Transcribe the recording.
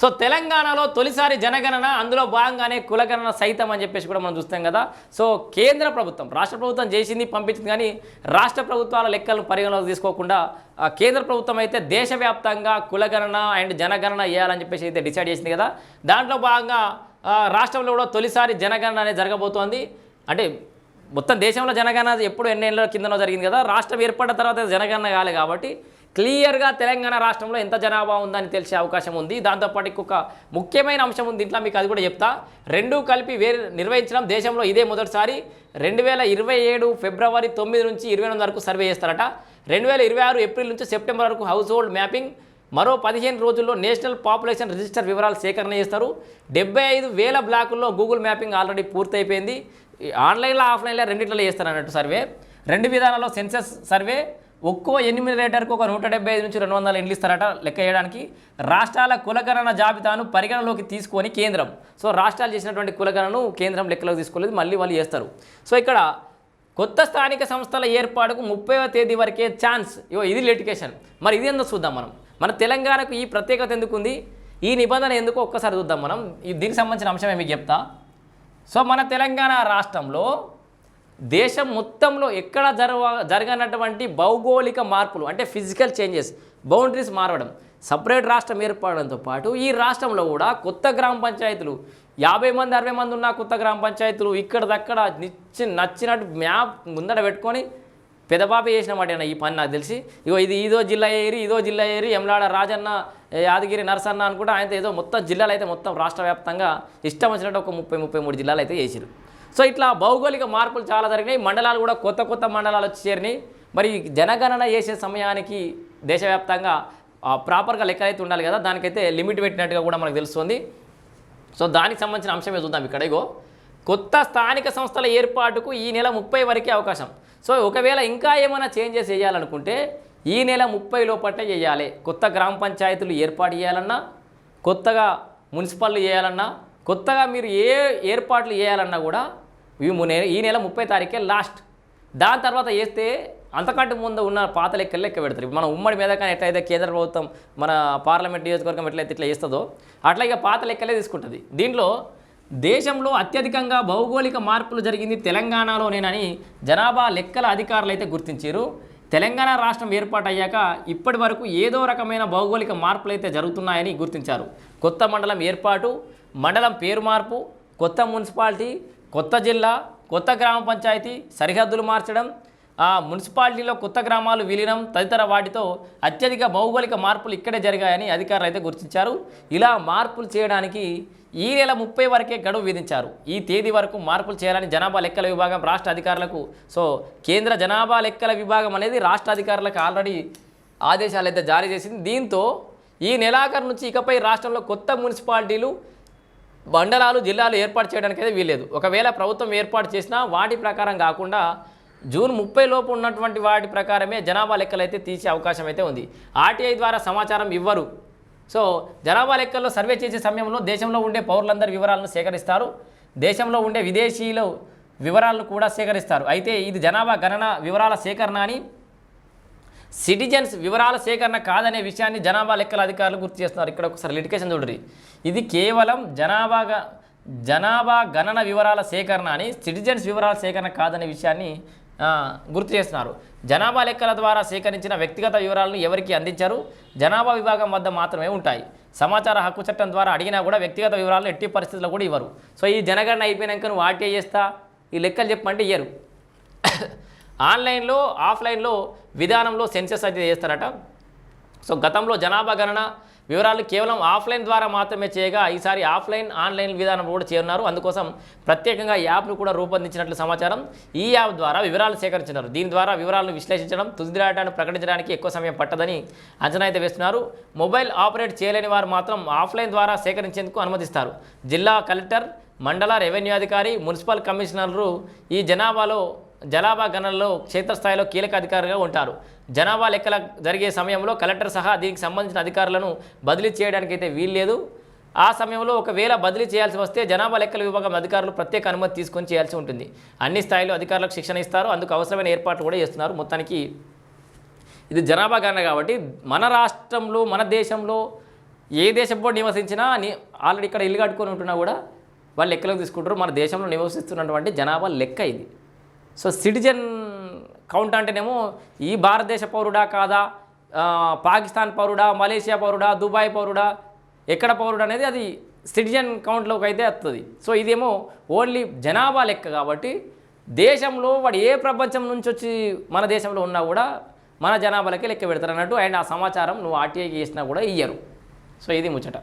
So తెలంగాణలో తొలిసారి జనగణన అందులో భాగంగానే కులగణన సైతం అని చెప్పేసి కూడా మనం చూస్తాం కదా. సో కేంద్ర ప్రభుత్వం రాష్ట్ర ప్రభుత్వం చేసింది పంపించింది కానీ రాష్ట్ర ప్రభుత్వాల లెక్కలను పరిగణలోకి తీసుకోకుండా కేంద్ర ప్రభుత్వం అయితే దేశవ్యాప్తంగా కులగణన అండ్ జనగణన చేయాలని చెప్పేసి అయితే డిసైడ్ చేసింది కదా. దాంట్లో భాగంగా రాష్ట్రంలో కూడా తొలిసారి జనగణన అనేది జరగబోతోంది. అంటే మొత్తం దేశంలో జనగణన ఎప్పుడు ఎన్నేళ్ళ కిందనో జరిగింది కదా. రాష్ట్రం ఏర్పడిన తర్వాత జనగణన కాలే కాబట్టి క్లియర్గా తెలంగాణ రాష్ట్రంలో ఎంత జనాభా ఉందని తెలిసే అవకాశం ఉంది. దాంతోపాటు ఇంకొక ముఖ్యమైన అంశం ఉంది. దీంట్లో మీకు అది కూడా చెప్తా. రెండూ కలిపి వేరు నిర్వహించడం దేశంలో ఇదే మొదటిసారి. రెండు వేల ఇరవై ఏడు ఫిబ్రవరి తొమ్మిది నుంచి ఇరవై ఎనిమిది వరకు సర్వే చేస్తారట. రెండు వేల ఇరవై ఆరు ఏప్రిల్ నుంచి సెప్టెంబర్ వరకు హౌస్ హోల్డ్ మ్యాపింగ్. మరో పదిహేను రోజుల్లో నేషనల్ పాపులేషన్ రిజిస్టర్ వివరాలు సేకరణ చేస్తారు. డెబ్బై ఐదు వేల బ్లాకుల్లో గూగుల్ మ్యాపింగ్ ఆల్రెడీ పూర్తయిపోయింది. ఆన్లైన్లో ఆఫ్లైన్లో రెండిట్లో చేస్తారు అన్నట్టు సర్వే. రెండు విధానాల్లో సెన్సెస్ సర్వే. ఒక్కో ఎన్యూమిరేటర్కి ఒక నూట డెబ్బై ఐదు నుంచి రెండు వందల ఇండ్లు ఇస్తారట లెక్క చేయడానికి రాష్ట్రాల కులగణన జాబితాను పరిగణలోకి తీసుకొని కేంద్రం. సో రాష్ట్రాలు చేసినటువంటి కులగణను కేంద్రం లెక్కలోకి తీసుకోలేదు మళ్ళీ వాళ్ళు చేస్తారు. సో ఇక్కడ కొత్త స్థానిక సంస్థల ఏర్పాటుకు ముప్పైవ తేదీ వరకే ఛాన్స్. ఇవో ఇది లిటికేషన్. మరి ఇది ఎందుకు చూద్దాం మనం? మన తెలంగాణకు ఈ ప్రత్యేకత ఎందుకుంది? ఈ నిబంధన ఎందుకు ఒక్కసారి చూద్దాం మనం? దీనికి సంబంధించిన అంశమే మీకు చెప్తా? సో మన తెలంగాణ రాష్ట్రంలో దేశం మొత్తంలో ఎక్కడ జరగ జరగనటువంటి భౌగోళిక మార్పులు అంటే ఫిజికల్ చేంజెస్ బౌండరీస్ మారడం సపరేట్ రాష్ట్రం ఏర్పడడంతో పాటు ఈ రాష్ట్రంలో కూడా కొత్త గ్రామ పంచాయతీలు యాభై మంది అరవై మంది ఉన్న కొత్త గ్రామ పంచాయతీలు ఇక్కడదక్కడ నిచ్చి నచ్చినట్టు మ్యాప్ ముందట పెట్టుకొని పెదబాబు చేసినమాట ఈ పని నాకు తెలిసి. ఇగో ఇది ఇదో జిల్లా ఏరి ఇదో జిల్లా ఏరి ఎమ్లాడ రాజన్న యాదగిరి నరసన్న అనుకుంటే ఆయన ఏదో మొత్తం జిల్లాలు అయితే మొత్తం రాష్ట్ర వ్యాప్తంగా ఇష్టం వచ్చినట్టు ఒక ముప్పై ముప్పై మూడు జిల్లాలు అయితే చేసిరు సో ఇట్లా భౌగోళిక మార్పులు చాలా జరిగినాయి. మండలాలు కూడా కొత్త కొత్త మండలాలు వచ్చి చేరినాయి. మరి జనగణన చేసే సమయానికి దేశవ్యాప్తంగా ప్రాపర్గా లెక్కలైతే ఉండాలి కదా. దానికైతే లిమిట్ పెట్టినట్టుగా కూడా మనకు తెలుస్తుంది. సో దానికి సంబంధించిన అంశమే చూద్దాం ఇక్కడ. ఇగో కొత్త స్థానిక సంస్థల ఏర్పాటుకు ఈ నెల ముప్పై వరకే అవకాశం. సో ఒకవేళ ఇంకా ఏమైనా చేంజెస్ చేయాలనుకుంటే ఈ నెల ముప్పై లోపట్టే చేయాలి. కొత్త గ్రామ పంచాయతీలు ఏర్పాటు చేయాలన్నా కొత్తగా మున్సిపల్ చేయాలన్నా కొత్తగా మీరు ఏ ఏర్పాట్లు చేయాలన్నా కూడా ఈ ఈ నెల ముప్పై తారీఖే లాస్ట్. దాని తర్వాత వేస్తే అంతకంటే ముందు ఉన్న పాత లెక్కలు లెక్క పెడతారు. మన ఉమ్మడి మీద కానీ ఎట్లయితే కేంద్ర ప్రభుత్వం మన పార్లమెంట్ నియోజకవర్గం ఎట్లయితే ఇట్లా చేస్తుందో అట్లా ఇక పాత లెక్కలే తీసుకుంటుంది. దీంట్లో దేశంలో అత్యధికంగా భౌగోళిక మార్పులు జరిగింది తెలంగాణలోనేనని జనాభా లెక్కల అధికారులు అయితే గుర్తించారు తెలంగాణ రాష్ట్రం ఏర్పాటయ్యాక ఇప్పటి వరకు ఏదో రకమైన భౌగోళిక మార్పులు అయితే జరుగుతున్నాయని గుర్తించారు. కొత్త మండలం ఏర్పాటు మండలం పేరు మార్పు కొత్త మున్సిపాలిటీ కొత్త జిల్లా కొత్త గ్రామ పంచాయతీ సరిహద్దులు మార్చడం ఆ మున్సిపాలిటీలో కొత్త గ్రామాలు విలీనం తదితర వాటితో అత్యధిక భౌగోళిక మార్పులు ఇక్కడే జరిగాయని అధికారులు అయితే గుర్తించారు. ఇలా మార్పులు చేయడానికి ఈ నెల ముప్పై వరకే గడువు విధించారు. ఈ తేదీ వరకు మార్పులు చేయాలని జనాభా లెక్కల విభాగం రాష్ట్ర అధికారులకు సో కేంద్ర జనాభా లెక్కల విభాగం అనేది రాష్ట్ర అధికారులకు ఆల్రెడీ ఆదేశాలు అయితే జారీ చేసింది. దీంతో ఈ నెలాఖరు నుంచి ఇకపై రాష్ట్రంలో కొత్త మున్సిపాలిటీలు మండలాలు జిల్లాలు ఏర్పాటు చేయడానికి అయితే వీల్లేదు. ఒకవేళ ప్రభుత్వం ఏర్పాటు చేసినా వాటి ప్రకారం కాకుండా జూన్ ముప్పై లోపు ఉన్నటువంటి వాటి ప్రకారమే జనాభా లెక్కలు అయితే తీసే అవకాశం అయితే ఉంది. ఆర్టీఐ ద్వారా సమాచారం ఇవ్వరు. సో జనాభా లెక్కల్లో సర్వే చేసే సమయంలో దేశంలో ఉండే పౌరులందరి వివరాలను సేకరిస్తారు. దేశంలో ఉండే విదేశీయుల వివరాలను కూడా సేకరిస్తారు. అయితే ఇది జనాభా గణన వివరాల సేకరణ అని సిటిజన్స్ వివరాల సేకరణ కాదనే విషయాన్ని జనాభా లెక్కల అధికారులు గుర్తు చేస్తున్నారు. ఇక్కడ ఒకసారి లిటికేషన్ చూడరి ఇది కేవలం జనాభా గ- జనాభా గణన వివరాల సేకరణ అని సిటిజన్స్ వివరాల సేకరణ కాదనే విషయాన్ని గుర్తు చేస్తున్నారు. జనాభా లెక్కల ద్వారా సేకరించిన వ్యక్తిగత వివరాలను ఎవరికి అందించారు? జనాభా విభాగం వద్ద మాత్రమే ఉంటాయి. సమాచార హక్కు చట్టం ద్వారా అడిగినా కూడా వ్యక్తిగత వివరాలను ఎట్టి పరిస్థితుల్లో కూడా ఇవ్వరు. సో ఈ జనగణన అయిపోయినాక నువ్వు ఆర్టీఐ చేస్తా? ఈ లెక్కలు చెప్పమంటే ఇయ్యరు. ఆన్లైన్లో ఆఫ్లైన్లో విధానంలో సెన్సెస్ అయితే చేస్తారట. సో గతంలో జనాభా గణన వివరాలు కేవలం ఆఫ్లైన్ ద్వారా మాత్రమే చేయగా ఈసారి ఆఫ్లైన్ ఆన్లైన్ విధానం కూడా చేరున్నారు. అందుకోసం ప్రత్యేకంగా యాప్ను కూడా రూపొందించినట్లు సమాచారం ఈ యాప్ ద్వారా వివరాలు సేకరించినారు. దీని ద్వారా వివరాలను విశ్లేషించడం తుది డేటాను ప్రకటించడానికి ఎక్కువ సమయం పట్టదని అంచనా అయితే వేస్తున్నారు. మొబైల్ ఆపరేట్ చేయలేని వారు మాత్రం ఆఫ్లైన్ ద్వారా సేకరించేందుకు అనుమతిస్తారు. జిల్లా కలెక్టర్ మండల రెవెన్యూ అధికారి మున్సిపల్ కమిషనర్లు ఈ జనాభాలో జనాభా గణనలో క్షేత్రస్థాయిలో కీలక అధికారులుగా ఉంటారు. జనాభా లెక్కల జరిగే సమయంలో కలెక్టర్ సహా దీనికి సంబంధించిన అధికారులను బదిలీ చేయడానికి అయితే వీల్లేదు. ఆ సమయంలో ఒకవేళ బదిలీ చేయాల్సి వస్తే జనాభా లెక్కల విభాగం అధికారులు ప్రత్యేక అనుమతి తీసుకొని చేయాల్సి ఉంటుంది. అన్ని స్థాయిలో అధికారులకు శిక్షణ ఇస్తారు. అందుకు అవసరమైన ఏర్పాట్లు కూడా చేస్తున్నారు. మొత్తానికి ఇది జనాభా గణన కాబట్టి మన రాష్ట్రంలో మన దేశంలో ఏ దేశంలో నివసించినా ఆల్రెడీ ఇక్కడ ఇల్లు కట్టుకొని ఉంటున్నా కూడా వాళ్ళు లెక్కలకు తీసుకుంటారు. మన దేశంలో నివసిస్తున్నటువంటి జనాభా లెక్క ఇది. సో సిటిజన్ కౌంట్ అంటేనేమో ఈ భారతదేశ పౌరుడా కాదా? పాకిస్తాన్ పౌరుడా మలేషియా పౌరుడా దుబాయ్ పౌరుడా? ఎక్కడ పౌరుడు అనేది అది సిటిజన్ కౌంట్లోకి అయితే వస్తుంది. సో ఇదేమో ఓన్లీ జనాభా లెక్క కాబట్టి దేశంలో వాడు ఏ ప్రపంచం నుంచి వచ్చి మన దేశంలో ఉన్నా కూడా మన జనాభాలకే లెక్క పెడతారు అన్నట్టు అండ్ ఆ సమాచారం నువ్వు ఆర్టీఐకి చేసినా కూడా ఇయ్యరు. సో ఇది ముచ్చట.